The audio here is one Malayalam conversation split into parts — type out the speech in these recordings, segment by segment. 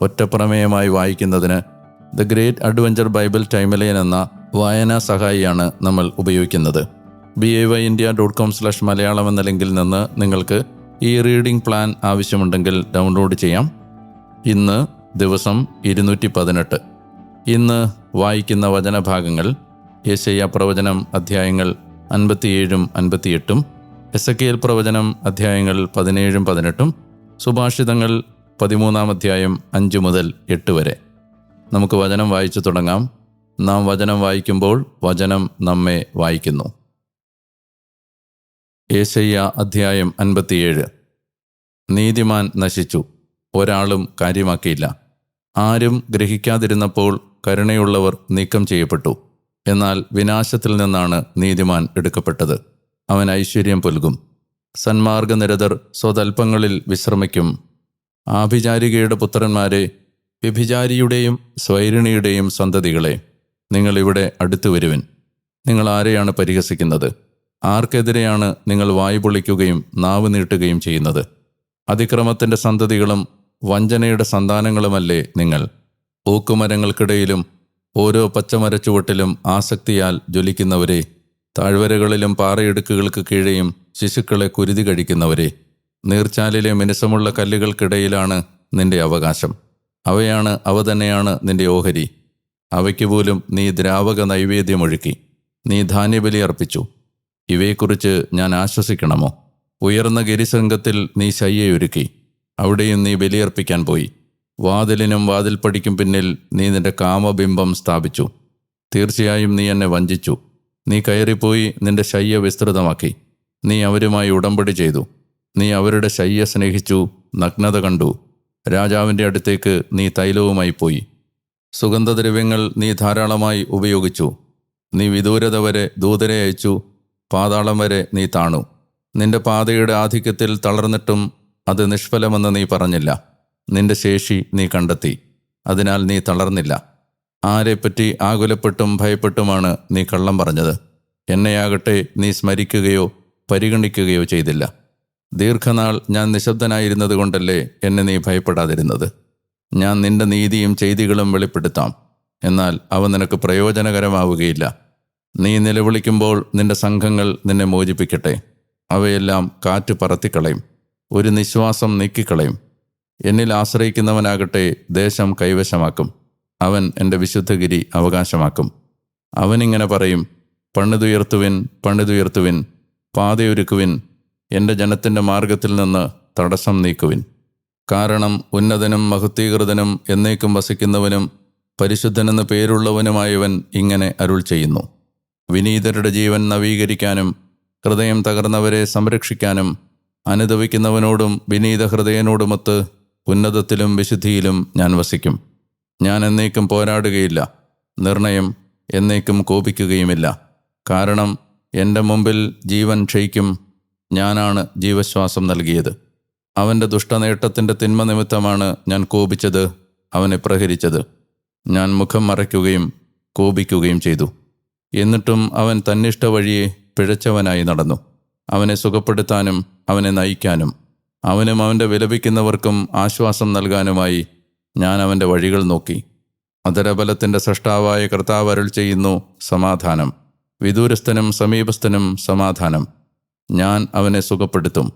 ഒറ്റപ്രമേയമായി വായിക്കുന്നതിന് the great adventure Bible timeline എന്ന വായനാ സഹായിയാണ് നമ്മൾ ഉപയോഗിക്കുന്നത്. B A Y India dot com slash Malayalam എന്ന ലിങ്കിൽ നിന്ന് നിങ്ങൾക്ക് ഈ റീഡിംഗ് പ്ലാൻ ആവശ്യമുണ്ടെങ്കിൽ ഡൗൺലോഡ് ചെയ്യാം. ഇന്ന് ദിവസം ഇരുന്നൂറ്റി പതിനെട്ട് ഇന്ന് വായിക്കുന്ന വചനഭാഗങ്ങൾ യേശയ്യ പ്രവചനം അധ്യായങ്ങൾ അൻപത്തിയേഴും അൻപത്തിയെട്ടും എസ് എ കെ എൽ പ്രവചനം അധ്യായങ്ങൾ പതിനേഴും പതിനെട്ടും സുഭാഷിതങ്ങൾ പതിമൂന്നാം അധ്യായം അഞ്ച് മുതൽ എട്ട് വരെ. നമുക്ക് വചനം വായിച്ചു തുടങ്ങാം. നാം വചനം വായിക്കുമ്പോൾ വചനം നമ്മെ വായിക്കുന്നു. ഏശയ്യ അധ്യായം അൻപത്തിയേഴ്. നീതിമാൻ നശിച്ചു. ഒരാളും കാര്യമാക്കിയില്ല. ആരും ഗ്രഹിക്കാതിരുന്നപ്പോൾ കരുണയുള്ളവർ നീക്കം ചെയ്യപ്പെട്ടു. എന്നാൽ വിനാശത്തിൽ നിന്നാണ് നീതിമാൻ എടുക്കപ്പെട്ടത്. അവൻ ഐശ്വര്യം പുൽകും. സന്മാർഗനിരതർ സ്വതൽപ്പങ്ങളിൽ വിശ്രമിക്കും. ആഭിചാരികയുടെ പുത്രന്മാരെ വ്യഭിചാരിയുടെയും സ്വൈരിണിയുടെയും സന്തതികളെ നിങ്ങൾ ഇവിടെ അടുത്തു വരുവിൻ. നിങ്ങൾ ആരെയാണ് പരിഹസിക്കുന്നത്? ആർക്കെതിരെയാണ് നിങ്ങൾ വായു പൊളിക്കുകയും നാവ് നീട്ടുകയും ചെയ്യുന്നത്? അതിക്രമത്തിന്റെ സന്തതികളും വഞ്ചനയുടെ സന്താനങ്ങളുമല്ലേ നിങ്ങൾ? ഊക്കുമരങ്ങൾക്കിടയിലും ഓരോ പച്ചമരച്ചുവട്ടിലും ആസക്തിയാൽ ജ്വലിക്കുന്നവരെ താഴ്വരകളിലും പാറയിടുക്കുകൾക്ക് കീഴെയും ശിശുക്കളെ കുരുതി കഴിക്കുന്നവരെ നീർച്ചാലിലെ മിനുസമുള്ള കല്ലുകൾക്കിടയിലാണ് നിന്റെ അവകാശം. അവയാണ് അവ തന്നെയാണ് നിന്റെ ഓഹരി. അവയ്ക്ക് പോലും നീ ദ്രാവക നൈവേദ്യമൊഴുക്കി നീ ധാന്യബലി അർപ്പിച്ചു. ഇവയെക്കുറിച്ച് ഞാൻ ആശ്വസിക്കണമോ? ഉയർന്ന ഗിരിസംഘത്തിൽ നീ ശയ്യയൊരുക്കി. അവിടെയും നീ ബലിയർപ്പിക്കാൻ പോയി. വാതിലിനും വാതിൽപ്പടിക്കും പിന്നിൽ നീ നിന്റെ കാമബിംബം സ്ഥാപിച്ചു. തീർച്ചയായും നീ എന്നെ വഞ്ചിച്ചു. നീ കയറിപ്പോയി നിന്റെ ശയ്യ വിസ്തൃതമാക്കി നീ അവരുമായി ഉടമ്പടി ചെയ്തു. നീ അവരുടെ ശയ്യ സ്നേഹിച്ചു നഗ്നത കണ്ടു. രാജാവിന്റെ അടുത്തേക്ക് നീ തൈലവുമായി പോയി. സുഗന്ധദ്രവ്യങ്ങൾ നീ ധാരാളമായി ഉപയോഗിച്ചു. നീ വിദൂരത വരെ ദൂതരെ അയച്ചു. പാതാളം വരെ നീ താണു. നിന്റെ പാതയുടെ ആധിക്യത്തിൽ തളർന്നിട്ടും അത് നിഷ്ഫലമെന്ന് നീ പറഞ്ഞില്ല. നിന്റെ ശേഷി നീ കണ്ടെത്തി. അതിനാൽ നീ തളർന്നില്ല. ആരെപ്പറ്റി ആകുലപ്പെട്ടും ഭയപ്പെട്ടുമാണ് നീ കള്ളം പറഞ്ഞത്. എന്നെയാകട്ടെ നീ സ്മരിക്കുകയോ പരിഗണിക്കുകയോ ചെയ്തില്ല. ദീർഘനാൾ ഞാൻ നിശബ്ദനായിരുന്നത് കൊണ്ടല്ലേ എന്നെ നീ ഭയപ്പെടാതിരുന്നത്? ഞാൻ നിന്റെ നീതിയും ചെയ്തികളും വെളിപ്പെടുത്താം. എന്നാൽ അവ നിനക്ക് പ്രയോജനകരമാവുകയില്ല. നീ നിലവിളിക്കുമ്പോൾ നിന്റെ സംഘങ്ങൾ നിന്നെ മോചിപ്പിക്കട്ടെ. അവയെല്ലാം കാറ്റ് പറത്തിക്കളയും. ഒരു നിശ്വാസം നീക്കിക്കളയും. എന്നിൽ ആശ്രയിക്കുന്നവനാകട്ടെ ദേശം കൈവശമാക്കും. അവൻ എന്റെ വിശുദ്ധഗിരി അവകാശമാക്കും. അവനിങ്ങനെ പറയും പണിതുയർത്തുവിൻ പണിതുയർത്തുവിൻ പാതയൊരുക്കുവിൻ എന്റെ ജനത്തിന്റെ മാർഗത്തിൽ നിന്ന് തടസ്സം നീക്കുവിൻ. കാരണം ഉന്നതനും മഹത്വീകൃതനും എന്നേക്കും വസിക്കുന്നവനും പരിശുദ്ധനെന്ന് പേരുള്ളവനുമായവൻ ഇങ്ങനെ അരുൾ ചെയ്യുന്നു. വിനീതരുടെ ജീവൻ നവീകരിക്കാനും ഹൃദയം തകർന്നവരെ സംരക്ഷിക്കാനും അനുദവിക്കുന്നവനോടും വിനീത ഹൃദയനോടുമൊത്ത് ഉന്നതത്തിലും വിശുദ്ധിയിലും ഞാൻ വസിക്കും. ഞാൻ എന്നേക്കും പോരാടുകയില്ല. നിർണയം എന്നേക്കും കോപിക്കുകയുമില്ല. കാരണം എന്റെ മുമ്പിൽ ജീവൻ ക്ഷയിക്കും. ഞാനാണ് ജീവശ്വാസം നൽകിയത്. അവന്റെ ദുഷ്ടനേട്ടത്തിന്റെ തിന്മ നിമിത്തമാണ് ഞാൻ കോപിച്ചത് അവനെ പ്രഹരിച്ചത്. ഞാൻ മുഖം മറയ്ക്കുകയും കോപിക്കുകയും ചെയ്തു. എന്നിട്ടും അവൻ തന്നിഷ്ട വഴിയെ പിഴച്ചവനായി നടന്നു. അവനെ സുഖപ്പെടുത്താനും അവനെ നയിക്കാനും അവനും അവന്റെ വിലപിക്കുന്നവർക്കും ആശ്വാസം നൽകാനുമായി ഞാൻ അവന്റെ വഴികൾ നോക്കി. അതരബലത്തിന്റെ സൃഷ്ടാവായ കർത്താവ് അരുൾ ചെയ്യുന്നു സമാധാനം. വിദൂരസ്ഥനും സമീപസ്ഥനും സമാധാനം. ഞാൻ അവനെ സുഖപ്പെടുത്തും.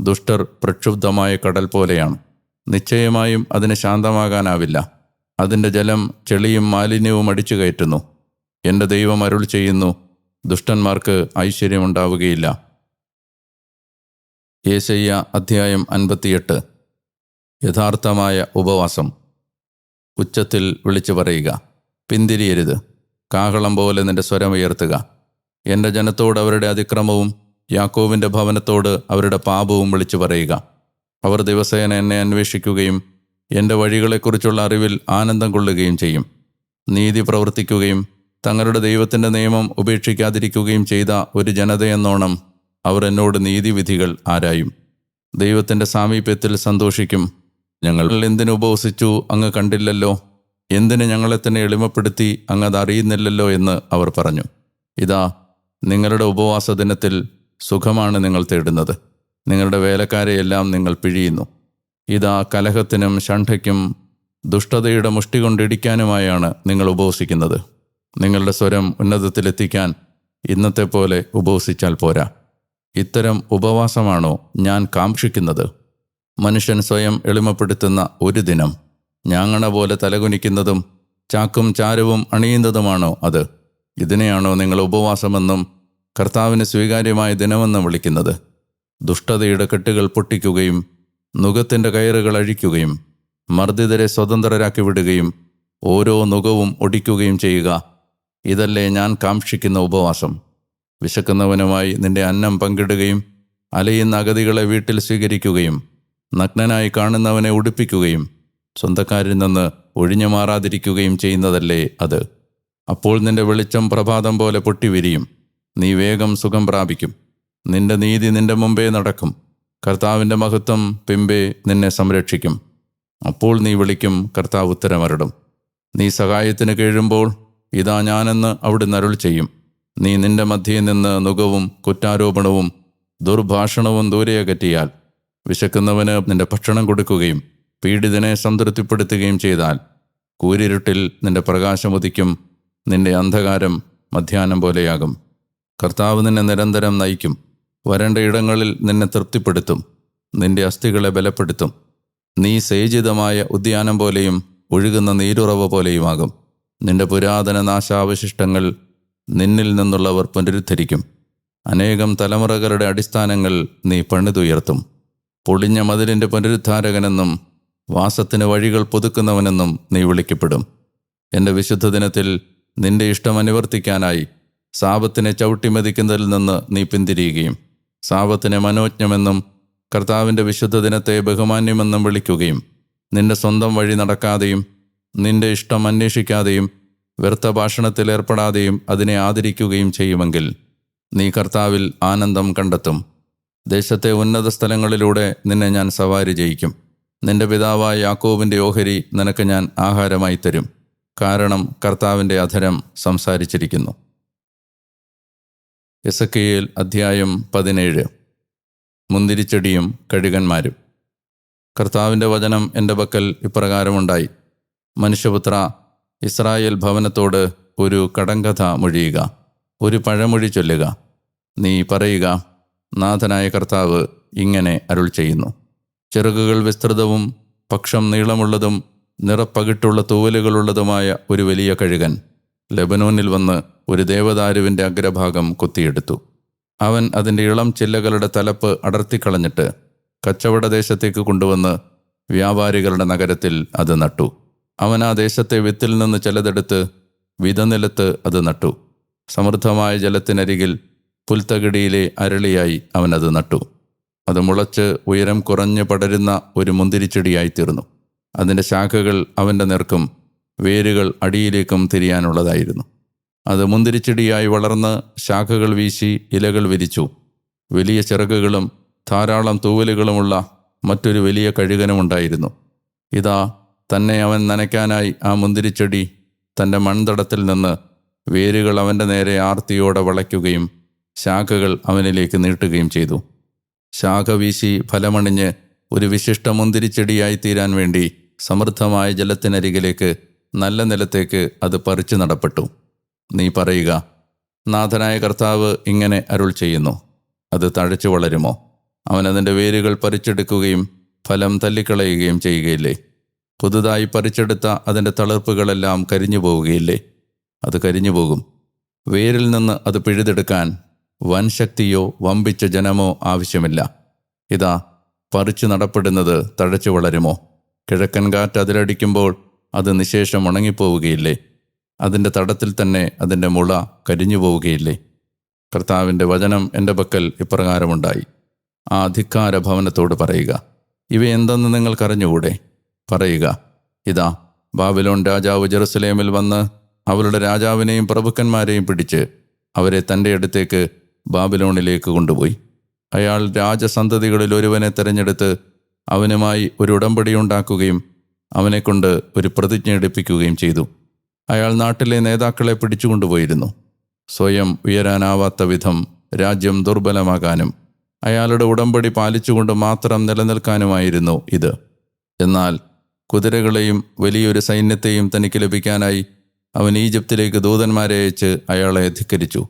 ദുഷ്ടർ പ്രക്ഷുബ്ധമായ കടൽ പോലെയാണ്. നിശ്ചയമായും അതിന് ശാന്തമാകാനാവില്ല. അതിന്റെ ജലം ചെളിയും മാലിന്യവും അടിച്ചു കയറ്റുന്നു. എന്റെ ദൈവം അരുൾ ചെയ്യുന്നു ദുഷ്ടന്മാർക്ക് ഐശ്വര്യമുണ്ടാവുകയില്ല. യേശയ്യ അധ്യായം അൻപത്തിയെട്ട്. യഥാർത്ഥമായ ഉപവാസം. ഉച്ചത്തിൽ വിളിച്ചു പറയുക പിന്തിരിയരുത്. കാഹളം പോലെ നിന്റെ സ്വരമുയർത്തുക എന്റെ ജനത്തോട് അവരുടെ അതിക്രമവും യാക്കോവിന്റെ ഭവനത്തോട് അവരുടെ പാപവും വിളിച്ചു പറയുക. അവർ ദിവസേന എന്നെ അന്വേഷിക്കുകയും എന്റെ വഴികളെക്കുറിച്ചുള്ള അറിവിൽ ആനന്ദം കൊള്ളുകയും ചെയ്യും. നീതി പ്രവർത്തിക്കുകയും തങ്ങളുടെ ദൈവത്തിന്റെ നിയമം ഉപേക്ഷിക്കാതിരിക്കുകയും ചെയ്ത ഒരു ജനതയെന്നോണം അവർ എന്നോട് നീതിവിധികൾ ആരായും. ദൈവത്തിന്റെ സാമീപ്യത്തിൽ സന്തോഷിക്കും. ഞങ്ങൾ എന്തിനു ഉപവസിച്ചു അങ്ങ് കണ്ടില്ലല്ലോ. എന്തിന് ഞങ്ങളെ തന്നെ എളിമപ്പെടുത്തി അങ്ങ് അത് അറിയുന്നില്ലല്ലോ എന്ന് അവർ പറഞ്ഞു. ഇതാ നിങ്ങളുടെ ഉപവാസ ദിനത്തിൽ സുഖമാണ് നിങ്ങൾ തേടുന്നത്. നിങ്ങളുടെ വേലക്കാരെയെല്ലാം നിങ്ങൾ പിഴിയുന്നു. ഇതാ കലഹത്തിനും ഷണ്ഠയ്ക്കും ദുഷ്ടതയുടെ മുഷ്ടി കൊണ്ടിടിക്കാനുമായാണ് നിങ്ങൾ ഉപവസിക്കുന്നത്. നിങ്ങളുടെ സ്വരം ഉന്നതത്തിലെത്തിക്കാൻ ഇന്നത്തെ പോലെ ഉപവസിച്ചാൽ പോരാ. ഇത്തരം ഉപവാസമാണോ ഞാൻ കാക്ഷിക്കുന്നത്? മനുഷ്യൻ സ്വയം എളിമപ്പെടുത്തുന്ന ഒരു ദിനം. ഞാങ്ങണ പോലെ തലകുനിക്കുന്നതും ചാക്കും ചാരവും അണിയുന്നതുമാണോ അത്? ഇതിനെയാണോ നിങ്ങൾ ഉപവാസമെന്നും കർത്താവിന് സ്വീകാര്യമായ ദിനമെന്ന് വിളിക്കുന്നത്. ദുഷ്ടതയുടെ കെട്ടുകൾ പൊട്ടിക്കുകയും നുഖത്തിന്റെ കയറുകൾ അഴിക്കുകയും മർദ്ദിതരെ സ്വതന്ത്രരാക്കി വിടുകയും ഓരോ നുഖവും ഒടിക്കുകയും ചെയ്യുക. ഇതല്ലേ ഞാൻ കാക്ഷിക്കുന്ന ഉപവാസം. വിശക്കുന്നവനുമായി നിന്റെ അന്നം പങ്കിടുകയും അലയുന്ന അഗതികളെ വീട്ടിൽ സ്വീകരിക്കുകയും നഗ്നനായി കാണുന്നവനെ ഉടുപ്പിക്കുകയും സ്വന്തക്കാരിൽ നിന്ന് ഒഴിഞ്ഞു മാറാതിരിക്കുകയും ചെയ്യുന്നതല്ലേ അത്. അപ്പോൾ നിന്റെ വെളിച്ചം പ്രഭാതം പോലെ പൊട്ടിവിരിയും. നീ വേഗം സുഖം പ്രാപിക്കും. നിന്റെ നീതി നിന്റെ മുമ്പേ നടക്കും. കർത്താവിന്റെ മഹത്വം പിമ്പേ നിന്നെ സംരക്ഷിക്കും. അപ്പോൾ നീ വിളിക്കും കർത്താവ് ഉത്തരമരടും. നീ സഹായത്തിന് കീഴുമ്പോൾ ഇതാ ഞാനെന്ന് അവിടെ നരുൾ ചെയ്യും. നീ നിന്റെ മധ്യയിൽ നിന്ന് നുകവും കുറ്റാരോപണവും ദുർഭാഷണവും ദൂരെ അകറ്റിയാൽ വിശക്കുന്നവന് നിന്റെ ഭക്ഷണം കൊടുക്കുകയും പീഡിതനെ സംതൃപ്തിപ്പെടുത്തുകയും ചെയ്താൽ കൂരിരുട്ടിൽ നിന്റെ പ്രകാശം ഉദിക്കും. നിന്റെ അന്ധകാരം മധ്യാഹ്നം പോലെയാകും. കർത്താവ് നിന്നെ നിരന്തരം നയിക്കും. വരേണ്ട ഇടങ്ങളിൽ നിന്നെ തൃപ്തിപ്പെടുത്തും. നിന്റെ അസ്ഥികളെ ബലപ്പെടുത്തും. നീ സേചിതമായ ഉദ്യാനം പോലെയും ഒഴുകുന്ന നീരുറവ പോലെയുമാകും. നിന്റെ പുരാതന നാശാവശിഷ്ടങ്ങൾ നിന്നിൽ നിന്നുള്ളവർ പുനരുദ്ധരിക്കും. അനേകം തലമുറകളുടെ അടിസ്ഥാനങ്ങൾ നീ പണിതുയർത്തും. പൊളിഞ്ഞ മതിലിന്റെ പുനരുദ്ധാരകനെന്നും വാസത്തിന് വഴികൾ പുതുക്കുന്നവനെന്നും നീ വിളിക്കപ്പെടും. എന്റെ വിശുദ്ധ ദിനത്തിൽ നിന്റെ ഇഷ്ടം അനുവർത്തിക്കാനായി സാപത്തിനെ ചവിട്ടിമതിക്കുന്നതിൽ നിന്ന് നീ പിന്തിരിയുകയും സാപത്തിനെ മനോജ്ഞമെന്നും കർത്താവിന്റെ വിശുദ്ധ ദിനത്തെ ബഹുമാന്യമെന്നും വിളിക്കുകയും നിന്റെ സ്വന്തം വഴി നടക്കാതെയും നിന്റെ ഇഷ്ടം അന്വേഷിക്കാതെയും വ്യർത്ഥ ഭാഷണത്തിൽ ഏർപ്പെടാതെയും അതിനെ ആദരിക്കുകയും ചെയ്യുമെങ്കിൽ നീ കർത്താവിൽ ആനന്ദം കണ്ടെത്തും. ദേശത്തെ ഉന്നത സ്ഥലങ്ങളിലൂടെ നിന്നെ ഞാൻ സവാരി ചെയ്യിക്കും നിന്റെ പിതാവായ യാക്കോബിന്റെ ഓഹരി നിനക്ക് ഞാൻ ആഹാരമായി തരും. കാരണം കർത്താവിന്റെ അധരം സംസാരിച്ചിരിക്കുന്നു. എസക്കയേൽ അധ്യായം പതിനേഴ്. മുന്തിരിച്ചെടിയും കഴുകന്മാരും. കർത്താവിന്റെ വചനം എന്റെ പക്കൽ ഇപ്രകാരമുണ്ടായി. മനുഷ്യപുത്ര ഇസ്രായേൽ ഭവനത്തോട് ഒരു കടങ്കഥ മൊഴിയുക ഒരു പഴമൊഴി ചൊല്ലുക. നീ പറയുക നാഥനായ കർത്താവ് ഇങ്ങനെ അരുൾ ചെയ്യുന്നു. ചിറകുകൾ വിസ്തൃതവും പക്ഷം നീളമുള്ളതും നിറപ്പകിട്ടുള്ള തൂവലുകളുള്ളതുമായ ഒരു വലിയ കഴുകൻ. ലെബനോനിൽ വന്ന് ഒരു ദേവദാരുവിന്റെ അഗ്രഭാഗം കൊത്തിയെടുത്തു. അവൻ അതിന്റെ ഇളം ചില്ലകളുടെ തലപ്പ് അടർത്തിക്കളഞ്ഞിട്ട് കച്ചവട ദേശത്തേക്ക് കൊണ്ടുവന്ന് വ്യാപാരികളുടെ നഗരത്തിൽ അത് നട്ടു. അവൻ ആ ദേശത്തെ വിത്തിൽ നിന്ന് ചിലതെടുത്ത് വിതനിലത്ത് അത് നട്ടു. സമൃദ്ധമായ ജലത്തിനരികിൽ പുൽത്തകിടിയിലെ അരളിയായി അവൻ അത് നട്ടു. അത് മുളച്ച് ഉയരം കുറഞ്ഞ് പടരുന്ന ഒരു മുന്തിരിച്ചെടിയായി തീർന്നു. അതിന്റെ ശാഖകൾ അവന്റെ നേർക്കും വേരുകൾ അടിയിലേക്കും തിരിയാനുള്ളതായിരുന്നു. അത് മുന്തിരിച്ചെടിയായി വളർന്ന് ശാഖകൾ വീശി ഇലകൾ വിരിച്ചു. വലിയ ചിറകുകളും ധാരാളം തൂവലുകളുമുള്ള മറ്റൊരു വലിയ കഴുകനുമുണ്ടായിരുന്നു. ഇതാ തന്നെ അവൻ നനയ്ക്കാനായി ആ മുന്തിരിച്ചെടി തന്റെ മൺതടത്തിൽ നിന്ന് വേരുകൾ അവന്റെ നേരെ ആർത്തിയോടെ വളയ്ക്കുകയും ശാഖകൾ അവനിലേക്ക് നീട്ടുകയും ചെയ്തു. ശാഖ വീശി ഫലമണിഞ്ഞ് ഒരു വിശിഷ്ട മുന്തിരിച്ചെടിയായി തീരാൻ വേണ്ടി സമൃദ്ധമായ ജലത്തിനരികിലേക്ക് നല്ല നിലത്തേക്ക് അത് പറിച്ചു നടപ്പെട്ടു. നീ പറയുക നാഥനായ കർത്താവ് ഇങ്ങനെ അരുൾ ചെയ്യുന്നു. അത് തഴച്ചു വളരുമോ? അവൻ അതിന്റെ വേരുകൾ പറിച്ചെടുക്കുകയും ഫലം തല്ലിക്കളയുകയും ചെയ്യുകയില്ലേ? പുതുതായി പറിച്ചെടുത്ത അതിന്റെ തളിർപ്പുകളെല്ലാം കരിഞ്ഞു പോവുകയില്ലേ അത് കരിഞ്ഞു പോകും വേരിൽ നിന്ന് അത് പിഴുതെടുക്കാൻ വൻ ശക്തിയോ വമ്പിച്ച ജനമോ ആവശ്യമില്ല. ഇതാ പറിച്ചു നടപ്പെടുന്നത് തഴച്ചു വളരുമോ? കിഴക്കൻ കാറ്റ് അതിലടിക്കുമ്പോൾ അത് നിശേഷം ഉണങ്ങിപ്പോവുകയില്ലേ? അതിന്റെ തടത്തിൽ തന്നെ അതിന്റെ മുള കരിഞ്ഞു പോവുകയില്ലേ കർത്താവിന്റെ വചനം എന്റെ പക്കൽ ഇപ്രകാരമുണ്ടായി. ആ അധികാര ഭവനത്തോട് പറയുക ഇവയെന്തെന്ന് നിങ്ങൾക്കറിഞ്ഞുകൂടെ? പറയുക ഇതാ ബാബിലോൺ രാജാവ് ജെറുസലേമിൽ വന്ന് അവരുടെ രാജാവിനെയും പ്രഭുക്കന്മാരെയും പിടിച്ച് അവരെ തന്റെ അടുത്തേക്ക് ബാബിലോണിലേക്ക് കൊണ്ടുപോയി. അയാൾ രാജസന്തതികളിൽ ഒരുവനെ തെരഞ്ഞെടുത്ത് അവനുമായി ഒരു ഉടമ്പടി ഉണ്ടാക്കുകയും അവനെക്കൊണ്ട് ഒരു പ്രതിജ്ഞ എടുപ്പിക്കുകയും ചെയ്തു. അയാൾ നാട്ടിലെ നേതാക്കളെ പിടിച്ചുകൊണ്ടുപോയിരുന്നു. സ്വയം ഉയരാനാവാത്ത വിധം രാജ്യം ദുർബലമാകാനും അയാളുടെ ഉടമ്പടി പാലിച്ചുകൊണ്ട് മാത്രം നിലനിൽക്കാനുമായിരുന്നു ഇത്. എന്നാൽ കുതിരകളെയും വലിയൊരു സൈന്യത്തെയും തനിക്ക് ലഭിക്കാനായി അവൻ ഈജിപ്തിലേക്ക് ദൂതന്മാരെ അയച്ച് അയാളെ ധിക്കരിച്ചു.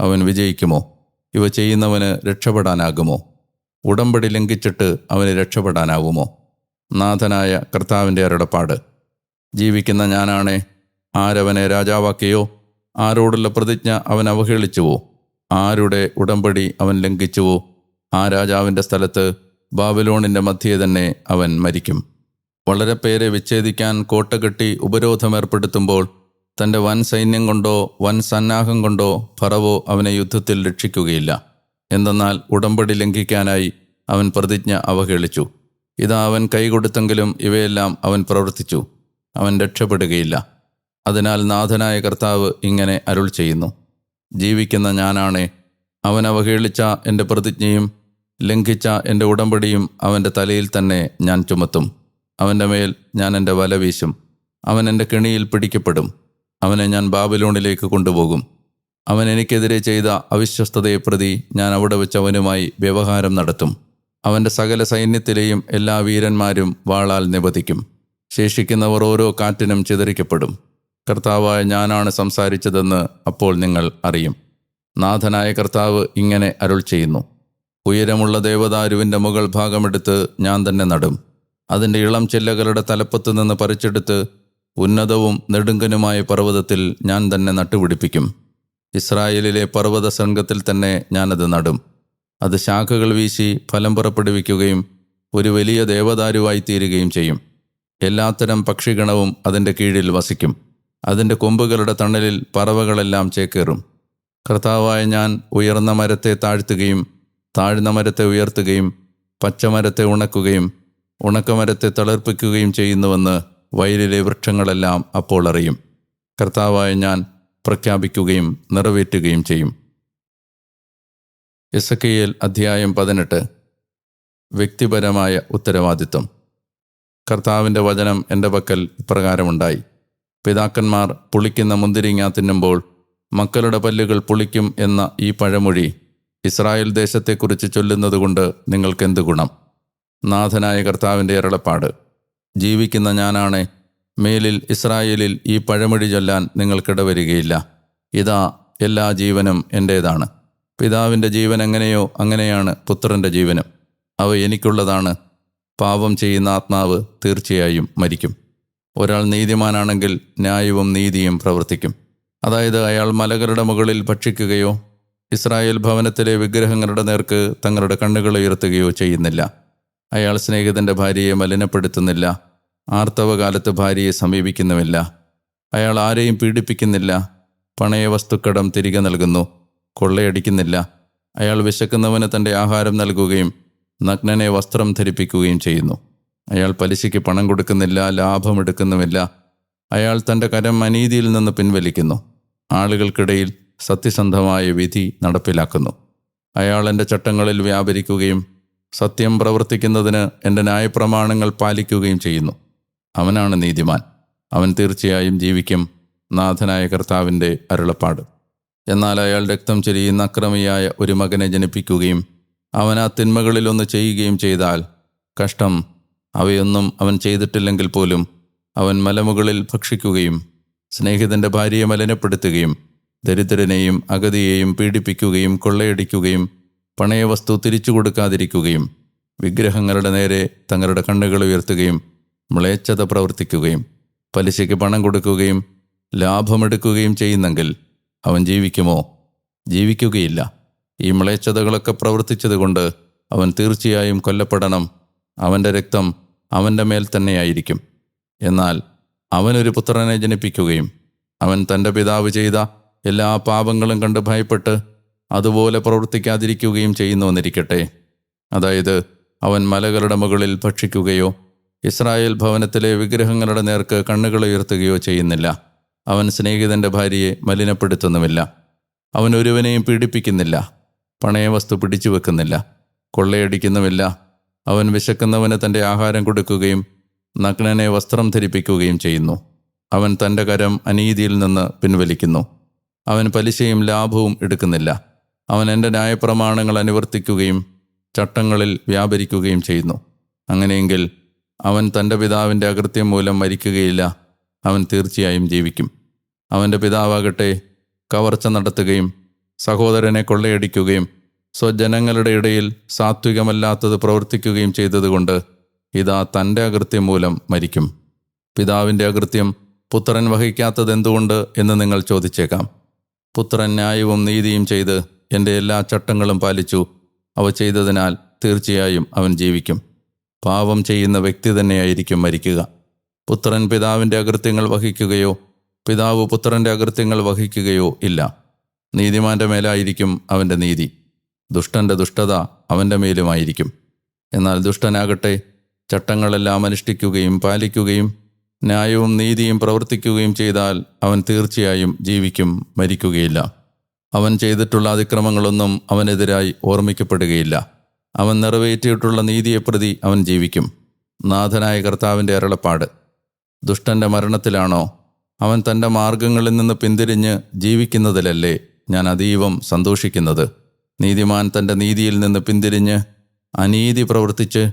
അവൻ വിജയിക്കുമോ? ഇവ ചെയ്യുന്നവന് രക്ഷപ്പെടാനാകുമോ? ഉടമ്പടി ലംഘിച്ചിട്ട് അവന് രക്ഷപ്പെടാനാകുമോ നാഥനായ കർത്താവിന്റെ അരുടപ്പാട് ജീവിക്കുന്ന ഞാനാണേ ആരവനെ രാജാവാക്കിയോ? ആരോടുള്ള പ്രതിജ്ഞ അവൻ അവഹേളിച്ചുവോ? ആരുടെ ഉടമ്പടി അവൻ ലംഘിച്ചുവോ? ആ രാജാവിന്റെ സ്ഥലത്ത് ബാബിലോണിന്റെ മധ്യേ തന്നെ അവൻ മരിക്കും. വളരെ പേരെ വിച്ഛേദിക്കാൻ കോട്ടകെട്ടി ഉപരോധം ഏർപ്പെടുത്തുമ്പോൾ തന്റെ വൻ സൈന്യം കൊണ്ടോ വൻ സന്നാഹം കൊണ്ടോ ഫറവോ അവനെ യുദ്ധത്തിൽ രക്ഷിക്കുകയില്ല. എന്തെന്നാൽ ഉടമ്പടി ലംഘിക്കാനായി അവൻ പ്രതിജ്ഞ അവഹേളിച്ചു. ഇതാ അവൻ കൈകൊടുത്തെങ്കിലും ഇവയെല്ലാം അവൻ പ്രവർത്തിച്ചു. അവൻ രക്ഷപ്പെടുകയില്ല. അതിനാൽ നാഥനായ കർത്താവ് ഇങ്ങനെ അരുൾ ചെയ്യുന്നു. ജീവിക്കുന്ന ഞാനാണേ അവൻ അവഹേളിച്ച എന്റെ പ്രതിജ്ഞയും ലംഘിച്ച എന്റെ ഉടമ്പടിയും അവന്റെ തലയിൽ തന്നെ ഞാൻ ചുമത്തും. അവന്റെ മേൽ ഞാൻ എന്റെ വല വീശും. അവൻ എന്റെ കെണിയിൽ പിടിക്കപ്പെടും. അവനെ ഞാൻ ബാബിലോണിലേക്ക് കൊണ്ടുപോകും. അവൻ എനിക്കെതിരെ ചെയ്ത അവിശ്വസ്തതയെ പ്രതി ഞാൻ അവിടെ വെച്ച് അവനുമായി വ്യവഹാരം നടത്തും. അവന്റെ സകല സൈന്യത്തിലെയും എല്ലാ വീരന്മാരും വാളാൽ നിപതിക്കും ശേഷിക്കുന്നവർ ഓരോ കാറ്റിനും ചിതറിക്കപ്പെടും. കർത്താവായ ഞാനാണ് സംസാരിച്ചതെന്ന് അപ്പോൾ നിങ്ങൾ അറിയും. നാഥനായ കർത്താവ് ഇങ്ങനെ അരുൾ ചെയ്യുന്നു. ഉയരമുള്ള ദേവദാരുവിന്റെ മുകൾ ഭാഗമെടുത്ത് ഞാൻ തന്നെ നടും. അതിന്റെ ഇളം ചെല്ലകളുടെ തലപ്പത്ത് നിന്ന് പറിച്ചെടുത്ത് ഉന്നതവും നെടുങ്കനുമായ പർവതത്തിൽ ഞാൻ തന്നെ നട്ടുപിടിപ്പിക്കും. ഇസ്രായേലിലെ പർവത സംഘത്തിൽ തന്നെ ഞാനത് നടും. അത് ശാഖകൾ വീശി ഫലം പുറപ്പെടുവിക്കുകയും ഒരു വലിയ ദേവദാരുവായി തീരുകയും ചെയ്യും. എല്ലാത്തരം പക്ഷിഗണവും അതിന്റെ കീഴിൽ വസിക്കും. അതിന്റെ കൊമ്പുകളുടെ തണലിൽ പറവകളെല്ലാം ചേക്കേറും. കർത്താവായ ഞാൻ ഉയർന്ന മരത്തെ താഴ്ത്തുകയും താഴ്ന്ന മരത്തെ ഉയർത്തുകയും പച്ചമരത്തെ ഉണക്കുകയും ഉണക്കമരത്തെ തളർപ്പിക്കുകയും ചെയ്യുന്നുവെന്ന് വയലിലെ വൃക്ഷങ്ങളെല്ലാം അപ്പോൾ അറിയും. കർത്താവായ ഞാൻ പ്രഖ്യാപിക്കുകയും നിറവേറ്റുകയും ചെയ്യും. എസക്കയേൽ അധ്യായം പതിനെട്ട്. വ്യക്തിപരമായ ഉത്തരവാദിത്വം. കർത്താവിന്റെ വചനം എന്റെ പക്കൽ ഇപ്രകാരമുണ്ടായി. പിതാക്കന്മാർ പുളിക്കുന്ന മുന്തിരിങ്ങ തിന്നുമ്പോൾ മക്കളുടെ പല്ലുകൾ പുളിക്കും എന്ന ഈ പഴമൊഴി ഇസ്രായേൽ ദേശത്തെക്കുറിച്ച് ചൊല്ലുന്നതുകൊണ്ട് നിങ്ങൾക്കെന്ത് ഗുണം? നാഥനായ കർത്താവിന്റെ ഇരളപ്പാട് ജീവിക്കുന്ന ഞാനാണ് മേലിൽ ഇസ്രായേലിൽ ഈ പഴമൊഴി ചൊല്ലാൻ നിങ്ങൾക്കിടവരികയില്ല. ഇതാ എല്ലാ ജീവനും എന്റേതാണ് പിതാവിന്റെ ജീവൻ എങ്ങനെയോ അങ്ങനെയാണ് പുത്രന്റെ ജീവനും. അവ എനിക്കുള്ളതാണ്. പാപം ചെയ്യുന്ന ആത്മാവ് തീർച്ചയായും മരിക്കും. ഒരാൾ നീതിമാനാണെങ്കിൽ ന്യായവും നീതിയും പ്രവർത്തിക്കും. അതായത് അയാൾ മലകളുടെ മുകളിൽ ഭക്ഷിക്കുകയോ ഇസ്രായേൽ ഭവനത്തിലെ വിഗ്രഹങ്ങളുടെ നേർക്ക് തങ്ങളുടെ കണ്ണുകൾ ഉയർത്തുകയോ ചെയ്യുന്നില്ല. അയാൾ സ്നേഹിതന്റെ ഭാര്യയെ മലിനപ്പെടുത്തുന്നില്ല. ആർത്തവകാലത്ത് ഭാര്യയെ സമീപിക്കുന്നുമില്ല. അയാൾ ആരെയും പീഡിപ്പിക്കുന്നില്ല. പണയ വസ്തുക്കടം തിരികെ നൽകുന്നു. കൊള്ളയടിക്കുന്നില്ല. അയാൾ വിശക്കുന്നവന് തന്റെ ആഹാരം നൽകുകയും നഗ്നനെ വസ്ത്രം ധരിപ്പിക്കുകയും ചെയ്യുന്നു. അയാൾ പലിശയ്ക്ക് പണം കൊടുക്കുന്നില്ല ലാഭമെടുക്കുന്നുമില്ല അയാൾ തന്റെ കരം അനീതിയിൽ നിന്ന് പിൻവലിക്കുന്നു. ആളുകൾക്കിടയിൽ സത്യസന്ധമായ വിധി നടപ്പിലാക്കുന്നു. അയാൾ എന്റെ ചട്ടങ്ങളിൽ വ്യാപരിക്കുകയും സത്യം പ്രവർത്തിക്കുന്നതിന് എന്റെ ന്യായപ്രമാണങ്ങൾ പാലിക്കുകയും ചെയ്യുന്നു. അവനാണ് നീതിമാൻ. അവൻ തീർച്ചയായും ജീവിക്കും. നാഥനായ കർത്താവിന്റെ അരുളപ്പാട്. എന്നാൽ അയാൾ രക്തം ചെരിയുന്ന അക്രമിയായ ഒരു മകനെ ജനിപ്പിക്കുകയും അവൻ ആ തിന്മകളിലൊന്ന് ചെയ്യുകയും ചെയ്താൽ കഷ്ടം. അവയൊന്നും അവൻ ചെയ്തിട്ടില്ലെങ്കിൽ പോലും അവൻ മലമുകളിൽ ഭക്ഷിക്കുകയും സ്നേഹിതന്റെ ഭാര്യയെ മലിനപ്പെടുത്തുകയും ദരിദ്രനെയും അഗതിയെയും പീഡിപ്പിക്കുകയും കൊള്ളയടിക്കുകയും പണയവസ്തു തിരിച്ചു കൊടുക്കാതിരിക്കുകയും വിഗ്രഹങ്ങളുടെ നേരെ തങ്ങളുടെ കണ്ണുകൾ ഉയർത്തുകയും മ്ലേച്ഛത പ്രവർത്തിക്കുകയും പലിശയ്ക്ക് പണം കൊടുക്കുകയും ലാഭമെടുക്കുകയും ചെയ്യുന്നെങ്കിൽ അവൻ ജീവിക്കുമോ? ജീവിക്കുകയില്ല. ഈ മ്ലേച്ഛതകളൊക്കെ പ്രവർത്തിച്ചതുകൊണ്ട് അവൻ തീർച്ചയായും കൊല്ലപ്പെടണം. അവന്റെ രക്തം അവന്റെ മേൽ തന്നെയായിരിക്കും. എന്നാൽ അവനൊരു പുത്രനെ ജനിപ്പിക്കുകയും അവൻ തന്റെ പിതാവ് ചെയ്ത എല്ലാ പാപങ്ങളും കണ്ട് ഭയപ്പെട്ട് അതുപോലെ പ്രവർത്തിക്കാതിരിക്കുകയും ചെയ്യുന്നുവെന്നിരിക്കട്ടെ അതായത് അവൻ മലകളുടെ മുകളിൽ ഭക്ഷിക്കുകയോ ഇസ്രായേൽ ഭവനത്തിലെ വിഗ്രഹങ്ങളുടെ നേർക്ക് കണ്ണുകൾ ഉയർത്തുകയോ ചെയ്യുന്നില്ല. അവൻ സ്നേഹിതന്റെ ഭാര്യയെ മലിനപ്പെടുത്തുന്നുമില്ല. അവൻ ഒരുവനെയും പീഡിപ്പിക്കുന്നില്ല. പണയവസ്തു പിടിച്ചു വെക്കുന്നില്ല. കൊള്ളയടിക്കുന്നുമില്ല. അവൻ വിശക്കുന്നവന് തന്റെ ആഹാരം കൊടുക്കുകയും നഗ്നനെ വസ്ത്രം ധരിപ്പിക്കുകയും ചെയ്യുന്നു. അവൻ തന്റെ കരം അനീതിയിൽ നിന്ന് പിൻവലിക്കുന്നു. അവൻ പലിശയും ലാഭവും എടുക്കുന്നില്ല. അവൻ എന്റെ ന്യായപ്രമാണങ്ങൾ അനുവർത്തിക്കുകയും ചട്ടങ്ങളിൽ വ്യാപരിക്കുകയും ചെയ്യുന്നു. അങ്ങനെയെങ്കിൽ അവൻ തന്റെ പിതാവിന്റെ അകൃത്യം മൂലം മരിക്കുകയില്ല. അവൻ തീർച്ചയായും ജീവിക്കും. അവന്റെ പിതാവാകട്ടെ കവർച്ച നടത്തുകയും സഹോദരനെ കൊള്ളയടിക്കുകയും സ്വജനങ്ങളുടെ ഇടയിൽ സാത്വികമല്ലാത്തത് പ്രവർത്തിക്കുകയും ചെയ്തതുകൊണ്ട് ഇതാ തന്റെ അകൃത്യം മൂലം മരിക്കും. പിതാവിന്റെ അകൃത്യം പുത്രൻ വഹിക്കാത്തതെന്തുകൊണ്ട് എന്ന് നിങ്ങൾ ചോദിച്ചേക്കാം. പുത്രൻ ന്യായവും നീതിയും ചെയ്ത് എന്റെ എല്ലാ ചട്ടങ്ങളും പാലിച്ചു. അവ ചെയ്തതിനാൽ തീർച്ചയായും അവൻ ജീവിക്കും. പാപം ചെയ്യുന്ന വ്യക്തി തന്നെയായിരിക്കും മരിക്കുക. പുത്രൻ പിതാവിന്റെ അകൃത്യങ്ങൾ വഹിക്കുകയോ പിതാവ് പുത്രന്റെ അകൃത്യങ്ങൾ വഹിക്കുകയോ ഇല്ല. നീതിമാന്റെ മേലായിരിക്കും അവന്റെ നീതി. ദുഷ്ടന്റെ ദുഷ്ടത അവന്റെ മേലുമായിരിക്കും എന്നാൽ ദുഷ്ടനാകട്ടെ ചട്ടങ്ങളെല്ലാം അനുഷ്ഠിക്കുകയും പാലിക്കുകയും ന്യായവും നീതിയും പ്രവർത്തിക്കുകയും ചെയ്താൽ അവൻ തീർച്ചയായും ജീവിക്കും മരിക്കുകയില്ല. അവൻ ചെയ്തിട്ടുള്ള അതിക്രമങ്ങളൊന്നും അവനെതിരായി ഓർമ്മിക്കപ്പെടുകയില്ല. അവൻ നിറവേറ്റിയിട്ടുള്ള നീതിയെ പ്രതി അവൻ ജീവിക്കും. നാഥനായ കർത്താവിന്റെ അരളപ്പാട്. ദുഷ്ടന്റെ മരണത്തിലാണോ? അവൻ തന്റെ മാർഗങ്ങളിൽ നിന്ന് പിന്തിരിഞ്ഞ് ജീവിക്കുന്നതിലല്ലേ ഞാൻ അതീവം സന്തോഷിക്കുന്നത്? നീതിമാൻ തന്റെ നീതിയിൽ നിന്ന് പിന്തിരിഞ്ഞ് അനീതി പ്രവർത്തിച്ച്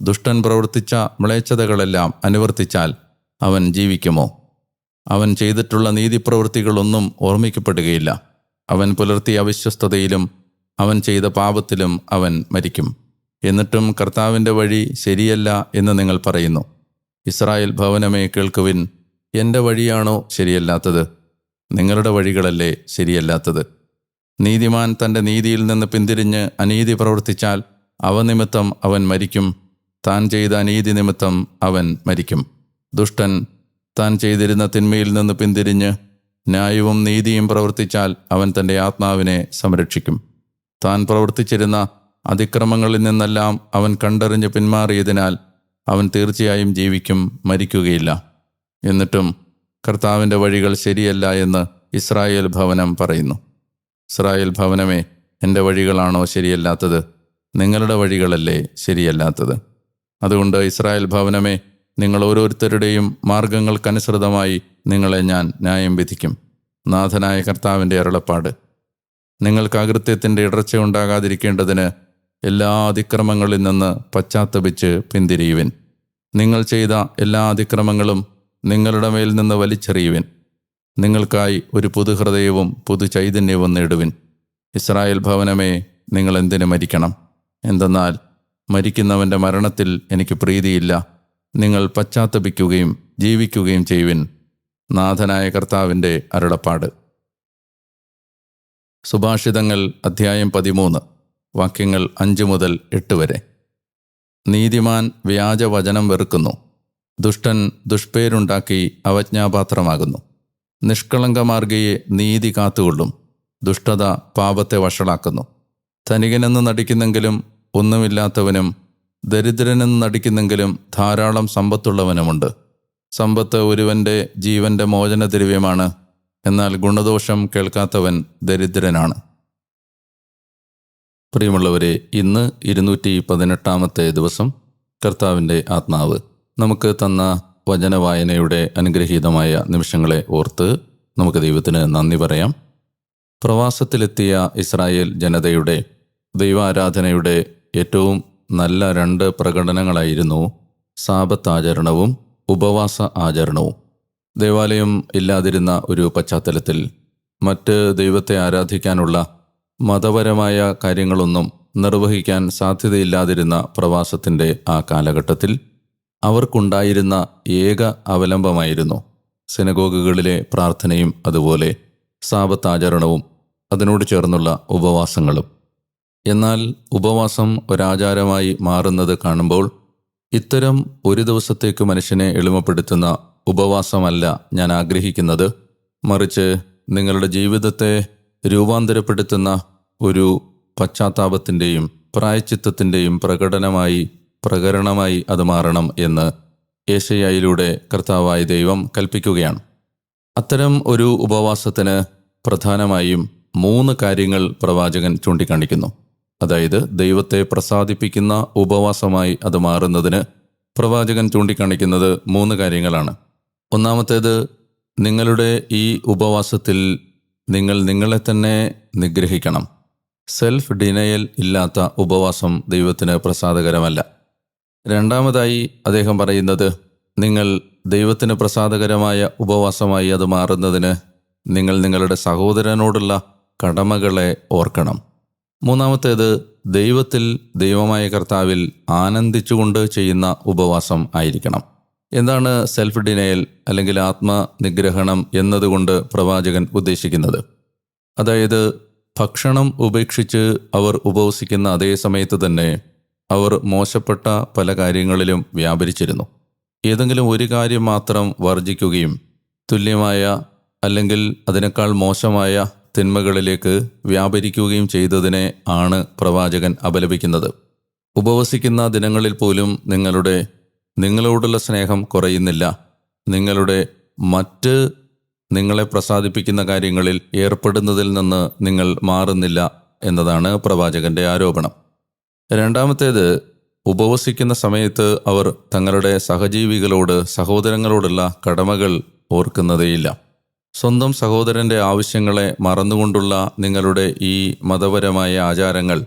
ദുഷ്ടൻ പ്രവർത്തിച്ച മ്ലേച്ഛതകളെല്ലാം അനുവർത്തിച്ചാൽ അവൻ ജീവിക്കുമോ? അവൻ ചെയ്തിട്ടുള്ള നീതിപ്രവൃത്തികളൊന്നും ഓർമ്മിക്കപ്പെടുകയില്ല. അവൻ പുലർത്തിയ അവിശ്വസ്തതയിലും അവൻ ചെയ്ത പാപത്തിലും അവൻ മരിക്കും. എന്നിട്ടും കർത്താവിന്റെ വഴി ശരിയല്ല എന്ന് നിങ്ങൾ പറയുന്നു. ഇസ്രായേൽ ഭവനമേ കേൾക്കുവിൻ. എന്റെ വഴിയാണോ ശരിയല്ലാത്തത്? നിങ്ങളുടെ വഴികളല്ലേ ശരിയല്ലാത്തത്? നീതിമാൻ തന്റെ നീതിയിൽ നിന്ന് പിന്തിരിഞ്ഞ് അനീതി പ്രവർത്തിച്ചാൽ അവ നിമിത്തം അവൻ മരിക്കും. താൻ ചെയ്ത അനീതി നിമിത്തം അവൻ മരിക്കും. ദുഷ്ടൻ താൻ ചെയ്തിരുന്ന തിന്മയിൽ നിന്ന് പിന്തിരിഞ്ഞ് ന്യായവും നീതിയും പ്രവർത്തിച്ചാൽ അവൻ തന്റെ ആത്മാവിനെ സംരക്ഷിക്കും. താൻ പ്രവർത്തിച്ചിരുന്ന അതിക്രമങ്ങളിൽ നിന്നെല്ലാം അവൻ കണ്ടറിഞ്ഞ് പിന്മാറിയതിനാൽ അവൻ തീർച്ചയായും ജീവിക്കും മരിക്കുകയില്ല. എന്നിട്ടും കർത്താവിന്റെ വഴികൾ ശരിയല്ല എന്ന് ഇസ്രായേൽ ഭവനം പറയുന്നു. ഇസ്രായേൽ ഭവനമേ എന്റെ വഴികളാണോ ശരിയല്ലാത്തത്? നിങ്ങളുടെ വഴികളല്ലേ ശരിയല്ലാത്തത്? അതുകൊണ്ട് ഇസ്രായേൽ ഭവനമേ നിങ്ങൾ ഓരോരുത്തരുടെയും മാർഗങ്ങൾക്കനുസൃതമായി നിങ്ങളെ ഞാൻ ന്യായം വിധിക്കും. നാഥനായ കർത്താവിന്റെ അരുളപ്പാട്. നിങ്ങൾക്ക് അകൃത്യത്തിന്റെ ഇടർച്ച ഉണ്ടാകാതിരിക്കേണ്ടതിന് എല്ലാ അതിക്രമങ്ങളിൽ നിന്ന് പശ്ചാത്തപിച്ച് പിന്തിരിയുവിൻ. നിങ്ങൾ ചെയ്ത എല്ലാ അതിക്രമങ്ങളും നിങ്ങളുടെ മേൽ നിന്ന് വലിച്ചെറിയുവിൻ. നിങ്ങൾക്കായി ഒരു പുതുഹൃദയവും പുതു ചൈതന്യവും നേടുവിൻ. ഇസ്രായേൽ ഭവനമേ നിങ്ങൾ എന്തിനു മരിക്കണം? എന്തെന്നാൽ മരിക്കുന്നവന്റെ മരണത്തിൽ എനിക്ക് പ്രീതിയില്ല. നിങ്ങൾ പശ്ചാത്തപിക്കുകയും ജീവിക്കുകയും ചെയ്യുവിൻ. നാഥനായ കർത്താവിന്റെ അരുളപ്പാട്. സുഭാഷിതങ്ങൾ അധ്യായം പതിമൂന്ന്. വാക്യങ്ങൾ അഞ്ച് മുതൽ എട്ട് വരെ. നീതിമാൻ വ്യാജവചനം വെറുക്കുന്നു. ദുഷ്ടൻ ദുഷ്പേരുണ്ടാക്കി അവജ്ഞാപാത്രമാകുന്നു. നിഷ്കളങ്കമാർഗയെ നീതി കാത്തുകൊള്ളും. ദുഷ്ടത പാപത്തെ വഷളാക്കുന്നു. ധനികനെന്ന് നടിക്കുന്നെങ്കിലും ഒന്നുമില്ലാത്തവനും ദരിദ്രനെന്ന് നടിക്കുന്നെങ്കിലും ധാരാളം സമ്പത്തുള്ളവനുമുണ്ട്. സമ്പത്ത് ഒരുവന്റെ ജീവന്റെ മോചനദ്രവ്യമാണ്. എന്നാൽ ഗുണദോഷം കേൾക്കാത്തവൻ ദരിദ്രനാണ്. പ്രിയമുള്ളവരെ ഇന്ന് ഇരുന്നൂറ്റി പതിനെട്ടാമത്തെ ദിവസം കർത്താവിന്റെ ആത്മാവ്. നമുക്ക് തന്ന വചനവായനയുടെ അനുഗ്രഹീതമായ നിമിഷങ്ങളെ ഓർത്ത് നമുക്ക് ദൈവത്തിന് നന്ദി പറയാം. പ്രവാസത്തിലെത്തിയ ഇസ്രായേൽ ജനതയുടെ ദൈവാരാധനയുടെ ഏറ്റവും നല്ല രണ്ട് പ്രകടനങ്ങളായിരുന്നു സാപത്ത് ആചരണവും ഉപവാസ ആചരണവും. ദേവാലയം ഇല്ലാതിരുന്ന ഒരു പശ്ചാത്തലത്തിൽ മറ്റ് ദൈവത്തെ ആരാധിക്കാനുള്ള മതപരമായ കാര്യങ്ങളൊന്നും നിർവഹിക്കാൻ സാധ്യതയില്ലാതിരുന്ന പ്രവാസത്തിന്റെ ആ കാലഘട്ടത്തിൽ അവർക്കുണ്ടായിരുന്ന ഏക അവലംബമായിരുന്നു സിനഗോഗുകളിലെ പ്രാർത്ഥനയും അതുപോലെ സാപത്താചരണവും അതിനോട് ചേർന്നുള്ള ഉപവാസങ്ങളും. എന്നാൽ ഉപവാസം ഒരാചാരമായി മാറുന്നത് കാണുമ്പോൾ ഇത്തരം ഒരു ദിവസത്തേക്ക് മനുഷ്യനെ എളിമപ്പെടുത്തുന്ന ഉപവാസമല്ല ഞാൻ ആഗ്രഹിക്കുന്നത്. മറിച്ച് നിങ്ങളുടെ ജീവിതത്തെ രൂപാന്തരപ്പെടുത്തുന്ന ഒരു പശ്ചാത്താപത്തിന്റെയും പ്രായച്ചിത്തത്തിന്റെയും പ്രകടനമായി പ്രകരണമായി അത് മാറണം എന്ന് ഏഷ്യയിലൂടെ കർത്താവായ ദൈവം കൽപ്പിക്കുകയാണ്. അത്തരം ഒരു ഉപവാസത്തിന് പ്രധാനമായും മൂന്ന് കാര്യങ്ങൾ പ്രവാചകൻ ചൂണ്ടിക്കാണിക്കുന്നു. അതായത് ദൈവത്തെ പ്രസാദിപ്പിക്കുന്ന ഉപവാസമായി അത് മാറുന്നതിന് പ്രവാചകൻ ചൂണ്ടിക്കാണിക്കുന്നത് മൂന്ന് കാര്യങ്ങളാണ്. ഒന്നാമത്തേത് നിങ്ങളുടെ ഈ ഉപവാസത്തിൽ നിങ്ങൾ നിങ്ങളെ തന്നെ നിഗ്രഹിക്കണം. സെൽഫ് ഡിനയൽ ഇല്ലാത്ത ഉപവാസം ദൈവത്തിന് പ്രസാദകരമല്ല. രണ്ടാമതായി അദ്ദേഹം പറയുന്നത് നിങ്ങൾ ദൈവത്തിന് പ്രസാദകരമായ ഉപവാസമായി അത് മാറുന്നതിന് നിങ്ങൾ നിങ്ങളുടെ സഹോദരനോടുള്ള കടമകളെ ഓർക്കണം. മൂന്നാമത്തേത് ദൈവത്തിൽ ദൈവമായ കർത്താവിൽ ആനന്ദിച്ചുകൊണ്ട് ചെയ്യുന്ന ഉപവാസം ആയിരിക്കണം. എന്താണ് സെൽഫ് ഡിനയൽ അല്ലെങ്കിൽ ആത്മനിഗ്രഹണം എന്നതുകൊണ്ട് പ്രവാചകൻ ഉദ്ദേശിക്കുന്നത്? അതായത് ഭക്ഷണം ഉപേക്ഷിച്ച് അവർ ഉപവസിക്കുന്ന അതേ സമയത്ത് തന്നെ അവർ മോശപ്പെട്ട പല കാര്യങ്ങളിലും വ്യാപരിച്ചിരുന്നു. ഏതെങ്കിലും ഒരു കാര്യം മാത്രം വർജിക്കുകയും തുല്യമായ അല്ലെങ്കിൽ അതിനേക്കാൾ മോശമായ തിന്മകളിലേക്ക് വ്യാപരിക്കുകയും ചെയ്തതിനെ ആണ് പ്രവാചകൻ അപലപിക്കുന്നത്. ഉപവസിക്കുന്ന ദിനങ്ങളിൽ പോലും നിങ്ങളുടെ നിങ്ങളോടുള്ള സ്നേഹം കുറയുന്നില്ല. നിങ്ങളുടെ മറ്റ് നിങ്ങളെ പ്രസാദിപ്പിക്കുന്ന കാര്യങ്ങളിൽ ഏർപ്പെടുന്നതിൽ നിന്ന് നിങ്ങൾ മാറുന്നില്ല എന്നതാണ് പ്രവാചകന്റെ ആരോപണം. രണ്ടാമത്തേത് ഉപവസിക്കുന്ന സമയത്ത് അവർ തങ്ങളുടെ സഹജീവികളോട് സഹോദരങ്ങളോടുള്ള കടമകൾ ഓർക്കുന്നതേയില്ല. സ്വന്തം സഹോദരന്റെ ആവശ്യങ്ങളെ മറന്നുകൊണ്ടുള്ള നിങ്ങളുടെ ഈ മതപരമായ ആചാരങ്ങൾ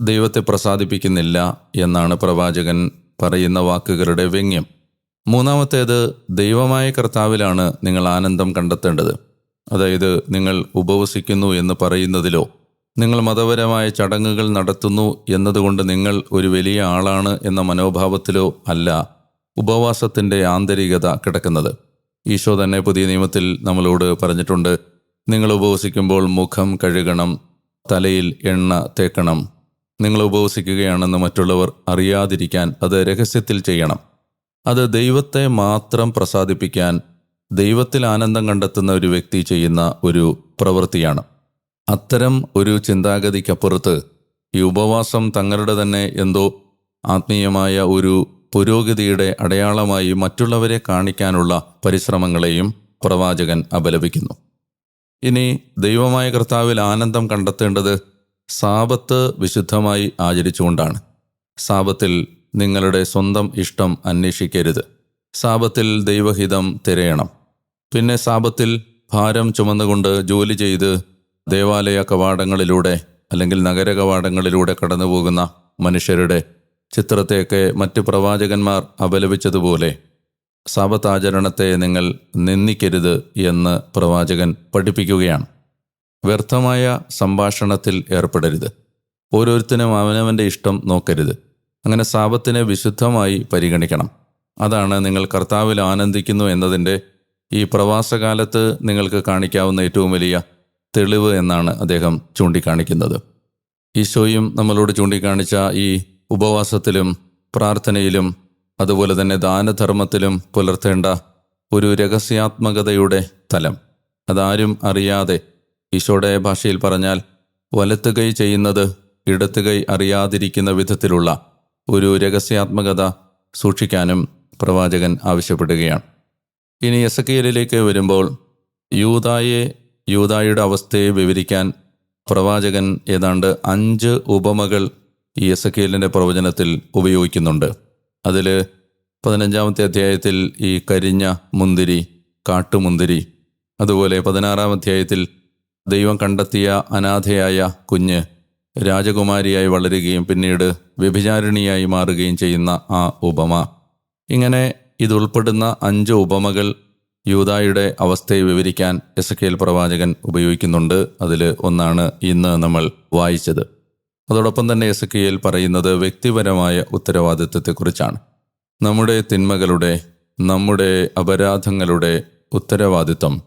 ദൈവത്തെ പ്രസാദിപ്പിക്കുന്നില്ല എന്നാണ് പ്രവാചകൻ പറയുന്ന വാക്കുകളുടെ വ്യംഗ്യം മൂന്നാമത്തേത് ദൈവമായ കർത്താവിലാണ് നിങ്ങൾ ആനന്ദം കണ്ടെത്തേണ്ടത്. അതായത് നിങ്ങൾ ഉപവസിക്കുന്നു എന്ന് പറയുന്നതിലോ നിങ്ങൾ മതപരമായ ചടങ്ങുകൾ നടത്തുന്നു എന്നതുകൊണ്ട് നിങ്ങൾ ഒരു വലിയ ആളാണ് എന്ന മനോഭാവത്തിലോ അല്ല ഉപവാസത്തിന്റെ ആന്തരികത കിടക്കുന്നത്. ഈശോ തന്നെ പുതിയ നിയമത്തിൽ നമ്മളോട് പറഞ്ഞിട്ടുണ്ട് നിങ്ങൾ ഉപവസിക്കുമ്പോൾ മുഖം കഴുകണം തലയിൽ എണ്ണ തേക്കണം. നിങ്ങൾ ഉപവസിക്കുകയാണെന്ന് മറ്റുള്ളവർ അറിയാതിരിക്കാൻ അത് രഹസ്യത്തിൽ ചെയ്യണം. അത് ദൈവത്തെ മാത്രം പ്രസാദിപ്പിക്കാൻ ദൈവത്തിൽ ആനന്ദം കണ്ടെത്തുന്ന ഒരു വ്യക്തി ചെയ്യുന്ന ഒരു പ്രവൃത്തിയാണ്. അത്തരം ഒരു ചിന്താഗതിക്കപ്പുറത്ത് ഈ ഉപവാസം തങ്ങളുടെ തന്നെ എന്തോ ആത്മീയമായ ഒരു പുരോഗതിയുടെ അടയാളമായി മറ്റുള്ളവരെ കാണിക്കാനുള്ള പരിശ്രമങ്ങളെയും പ്രവാചകൻ അപലപിക്കുന്നു. ഇനി ദൈവമായ കർത്താവിൽ ആനന്ദം കണ്ടെത്തേണ്ടത് സാപത്ത് വിശുദ്ധമായി ആചരിച്ചുകൊണ്ടാണ്. സാപത്തിൽ നിങ്ങളുടെ സ്വന്തം ഇഷ്ടം അന്വേഷിക്കരുത്. സാപത്തിൽ ദൈവഹിതം തിരയണം. പിന്നെ സാപത്തിൽ ഭാരം ചുമന്നുകൊണ്ട് ജോലി ചെയ്ത് ദേവാലയ കവാടങ്ങളിലൂടെ അല്ലെങ്കിൽ നഗര കവാടങ്ങളിലൂടെ കടന്നുപോകുന്ന മനുഷ്യരുടെ ചിത്രത്തെയൊക്കെ മറ്റ് പ്രവാചകന്മാർ അപലപിച്ചതുപോലെ സാപത്താചരണത്തെ നിങ്ങൾ നിന്ദിക്കരുത് എന്ന് പ്രവാചകൻ പഠിപ്പിക്കുകയാണ്. വ്യർത്ഥമായ സംഭാഷണത്തിൽ ഏർപ്പെടരുത്. ഓരോരുത്തരും അവനവന്റെ ഇഷ്ടം നോക്കരുത്. അങ്ങനെ സാപത്തിനെ വിശുദ്ധമായി പരിഗണിക്കണം. അതാണ് നിങ്ങൾ കർത്താവിൽ ആനന്ദിക്കുന്നു എന്നതിന്റെ ഈ പ്രവാസകാലത്ത് നിങ്ങൾക്ക് കാണിക്കാവുന്ന ഏറ്റവും വലിയ തെളിവ് എന്നാണ് അദ്ദേഹം ചൂണ്ടിക്കാണിക്കുന്നത്. ഈശോയും നമ്മളോട് ചൂണ്ടിക്കാണിച്ച ഈ ഉപവാസത്തിലും പ്രാർത്ഥനയിലും അതുപോലെ തന്നെ ദാനധർമ്മത്തിലും പുലർത്തേണ്ട ഒരു രഹസ്യാത്മകതയുടെ തലം. അതാരും അറിയാതെ ഈശോയുടെ ഭാഷയിൽ പറഞ്ഞാൽ വലത്തുകൈ ചെയ്യുന്നത് ഇടത്തുകൈ അറിയാതിരിക്കുന്ന വിധത്തിലുള്ള ഒരു രഹസ്യാത്മകത സൂക്ഷിക്കാനും പ്രവാചകൻ ആവശ്യപ്പെടുകയാണ്. ഇനി എസക്കിയലിലേക്ക് വരുമ്പോൾ യൂതായെ യൂതായുടെ അവസ്ഥയെ വിവരിക്കാൻ പ്രവാചകൻ ഏതാണ്ട് അഞ്ച് ഉപമകൾ ഈ എസക്കിയലിന്റെ പ്രവചനത്തിൽ ഉപയോഗിക്കുന്നുണ്ട്. അതിൽ പതിനഞ്ചാമത്തെ അധ്യായത്തിൽ ഈ കരിഞ്ഞ മുന്തിരി കാട്ടുമുന്തിരി അതുപോലെ പതിനാറാം അധ്യായത്തിൽ ദൈവം കണ്ടെത്തിയ അനാഥയായ കുഞ്ഞ് രാജകുമാരിയായി വളരുകയും പിന്നീട് വ്യഭിചാരിണിയായി മാറുകയും ചെയ്യുന്ന ആ ഉപമ. ഇങ്ങനെ ഇതുൾപ്പെടുന്ന അഞ്ച് ഉപമകൾ യൂതായുടെ അവസ്ഥയെ വിവരിക്കാൻ എസ് കെ എൽ പ്രവാചകൻ ഉപയോഗിക്കുന്നുണ്ട്. അതിൽ ഒന്നാണ് ഇന്ന് നമ്മൾ വായിച്ചത്. അതോടൊപ്പം തന്നെ എസ് കെ എൽ പറയുന്നത് വ്യക്തിപരമായ ഉത്തരവാദിത്വത്തെക്കുറിച്ചാണ്. നമ്മുടെ തിന്മകളുടെ നമ്മുടെ അപരാധങ്ങളുടെ ഉത്തരവാദിത്വം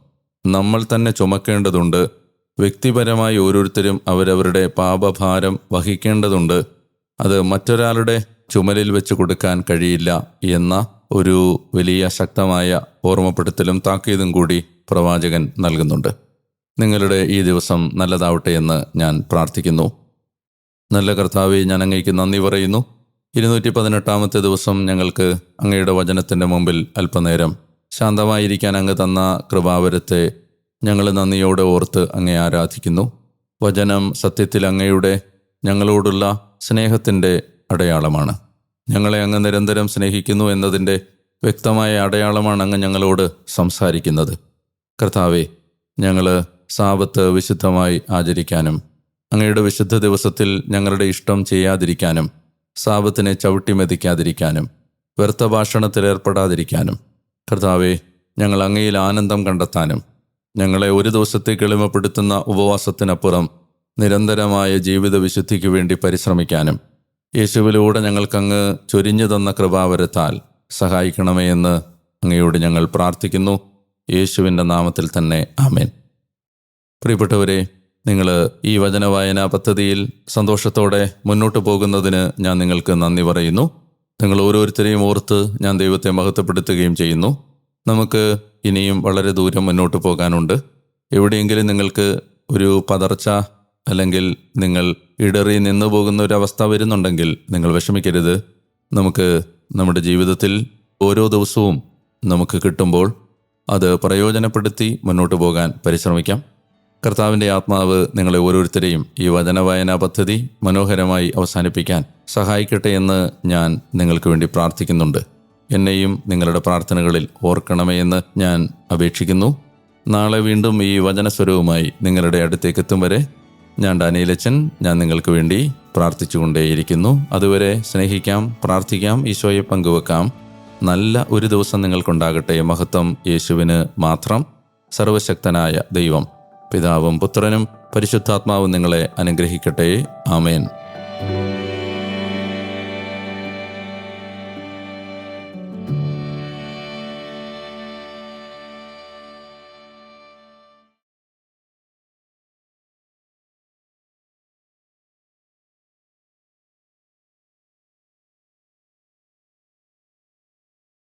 നമ്മൾ തന്നെ ചുമക്കേണ്ടതുണ്ട്. വ്യക്തിപരമായി ഓരോരുത്തരും അവരവരുടെ പാപഭാരം വഹിക്കേണ്ടതുണ്ട്. അത് മറ്റൊരാളുടെ ചുമലിൽ വെച്ച് കൊടുക്കാൻ കഴിയില്ല എന്ന ഒരു വലിയ ശക്തമായ ഓർമ്മപ്പെടുത്തലും താക്കീതും കൂടി പ്രവാചകൻ നൽകുന്നുണ്ട്. നിങ്ങളുടെ ഈ ദിവസം നല്ലതാവട്ടെ എന്ന് ഞാൻ പ്രാർത്ഥിക്കുന്നു. നല്ല കർത്താവെ ഞാൻ അങ്ങേക്ക് നന്ദി പറയുന്നു. ഇരുന്നൂറ്റി പതിനെട്ടാമത്തെ ദിവസം ഞങ്ങൾക്ക് അങ്ങയുടെ വചനത്തിന്റെ മുമ്പിൽ അല്പനേരം ശാന്തമായിരിക്കാൻ അങ്ങ് തന്ന കൃപാവരത്തെ ഞങ്ങൾ നന്ദിയോടെ ഓർത്ത് അങ്ങേ ആരാധിക്കുന്നു. വചനം സത്യത്തിൽ അങ്ങയുടെ ഞങ്ങളോടുള്ള സ്നേഹത്തിന്റെ അടയാളമാണ്. ഞങ്ങളെ അങ്ങ് നിരന്തരം സ്നേഹിക്കുന്നു എന്നതിന്റെ വ്യക്തമായ അടയാളമാണ് അങ്ങ് ഞങ്ങളോട് സംസാരിക്കുന്നത്. കർത്താവെ ഞങ്ങൾ സാപത്ത് വിശുദ്ധമായി ആചരിക്കാനും അങ്ങയുടെ വിശുദ്ധ ദിവസത്തിൽ ഞങ്ങളുടെ ഇഷ്ടം ചെയ്യാതിരിക്കാനും സാപത്തിനെ ചവിട്ടിമെതിക്കാതിരിക്കാനും വ്യർത്ഥ ഭാഷണത്തിൽ ഏർപ്പെടാതിരിക്കാനും കർത്താവെ ഞങ്ങൾ അങ്ങയിൽ ആനന്ദം കണ്ടെത്താനും ഞങ്ങളെ ഒരു ദിവസത്തേക്ക് എളിമപ്പെടുത്തുന്ന ഉപവാസത്തിനപ്പുറം നിരന്തരമായ ജീവിത വിശുദ്ധിക്ക് വേണ്ടി പരിശ്രമിക്കാനും യേശുവിലൂടെ ഞങ്ങൾക്കങ്ങ് ചൊരിഞ്ഞു തന്ന കൃപാവരത്താൽ സഹായിക്കണമേ എന്ന് അങ്ങയോട് ഞങ്ങൾ പ്രാർത്ഥിക്കുന്നു. യേശുവിന്റെ നാമത്തിൽ തന്നെ ആമേൻ. പ്രിയപ്പെട്ടവരെ നിങ്ങൾ ഈ വചനവായന പദ്ധതിയിൽ സന്തോഷത്തോടെ മുന്നോട്ട് പോകുന്നതിന് ഞാൻ നിങ്ങൾക്ക് നന്ദി പറയുന്നു. നിങ്ങൾ ഓരോരുത്തരെയും ഓർത്ത് ഞാൻ ദൈവത്തെ മഹത്വപ്പെടുത്തുകയും ചെയ്യുന്നു. നമുക്ക് ഇനിയും വളരെ ദൂരം മുന്നോട്ട് പോകാനുണ്ട്. എവിടെയെങ്കിലും നിങ്ങൾക്ക് ഒരു പതർച്ച അല്ലെങ്കിൽ നിങ്ങൾ ഇടറി നിന്നു പോകുന്ന ഒരു അവസ്ഥ വരുന്നുണ്ടെങ്കിൽ നിങ്ങൾ വിഷമിക്കരുത്. നമുക്ക് നമ്മുടെ ജീവിതത്തിൽ ഓരോ ദിവസവും നമുക്ക് കിട്ടുമ്പോൾ അത് പ്രയോജനപ്പെടുത്തി മുന്നോട്ട് പോകാൻ പരിശ്രമിക്കാം. കർത്താവിന്റെ ആത്മാവ് നിങ്ങളെ ഓരോരുത്തരെയും ഈ വചന വചനവായനാ പദ്ധതി മനോഹരമായി അവസാനിപ്പിക്കാൻ സഹായിക്കട്ടെ എന്ന് ഞാൻ നിങ്ങൾക്ക് വേണ്ടി പ്രാർത്ഥിക്കുന്നുണ്ട്. എന്നെയും നിങ്ങളുടെ പ്രാർത്ഥനകളിൽ ഓർക്കണമേ എന്ന് ഞാൻ അപേക്ഷിക്കുന്നു. നാളെ വീണ്ടും ഈ വചനസ്വരവുമായി നിങ്ങളുടെ അടുത്തേക്ക് എത്തും വരെ ഞാൻ ഡാനിയലച്ചൻ ഞാൻ നിങ്ങൾക്ക് വേണ്ടി പ്രാർത്ഥിച്ചുകൊണ്ടേയിരിക്കുന്നു. അതുവരെ സ്നേഹിക്കാം പ്രാർത്ഥിക്കാം ഈശോയെ പങ്കുവെക്കാം. നല്ല ഒരു ദിവസം നിങ്ങൾക്കുണ്ടാകട്ടെ മഹത്വം യേശുവിന് മാത്രം. സർവശക്തനായ ദൈവം പിതാവും പുത്രനും പരിശുദ്ധാത്മാവും നിങ്ങളെ അനുഗ്രഹിക്കട്ടെ. ആമേൻ.